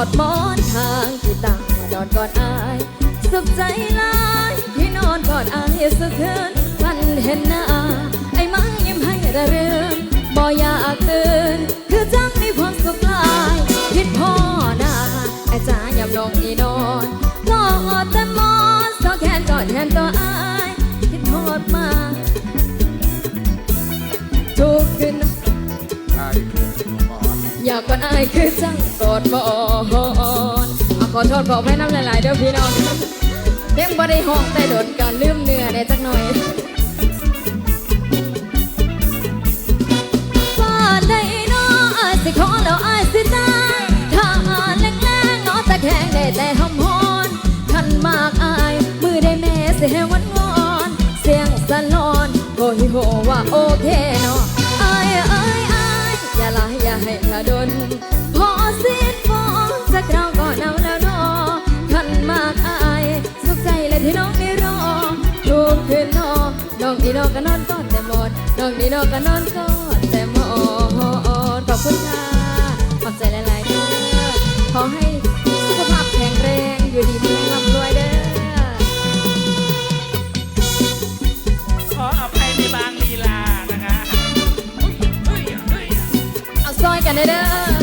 อดหมอนทางที่ตาดอนกอดอายสุขใจลายที่นอนกอดอายสะเทือนวันเห็นหน้า อยากกอดอายคือจังกอดบ่อนเอาขอโทษขอให้น้ำหลายๆเด้อพี่น้องเพียงบ่ได้ห้องแต่โดนการลืมเนื้อได้จักหน่อยฟ้าได้น้ออายสิขอแล้วอายสิตายถ้าแรงแรงๆงอตะแคงได้แต่หำฮอนขันมากอายมือได้แม่สิให้วันวอน เสียงสะลอนโอยโหว่าโอเคเนาะ ที่น้องได้รอทุกคืนนอน้องนี่น้องก็นอนกอดแต่หมดน้องนี่น้องก็นอนกอดแต่หมดขอบคุณค่ะขอบใจหลายๆเด้อขอให้สุขภาพแข็งแรงอยู่ดีมีแรงร่ำรวยเด้อขออภัยในบางลีลานะคะเฮ้ยเฮ้ยเฮ้ยเอาซอยกันเด้อ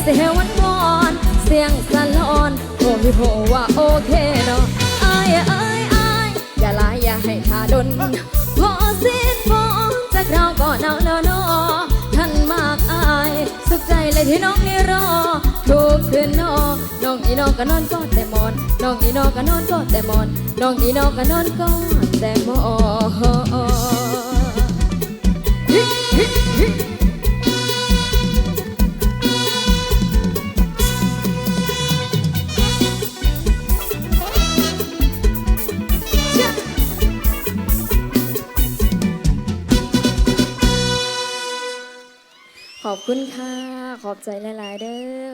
อได้แม่สิให้วันวอนเสียงสะลอนโอ้พี่โหว่าโอเคเนาะอายเอ้ยอายอย่าลายอย่าให้ขาดนพอสิ้นฟองจากเราก็หนาวแล้วเนาะท่านมากอายสุขใจเลยที่น้องนี่รอทุกคืนนอน้องอีน้องก็นอนกอดแต่มอนน้องอีน้องก็นอนกอดแต่มอนน้องอีน้องก็นอนกอดแต่มอน ขอบคุณค่ะ ขอบใจหลาย ๆ เด้อ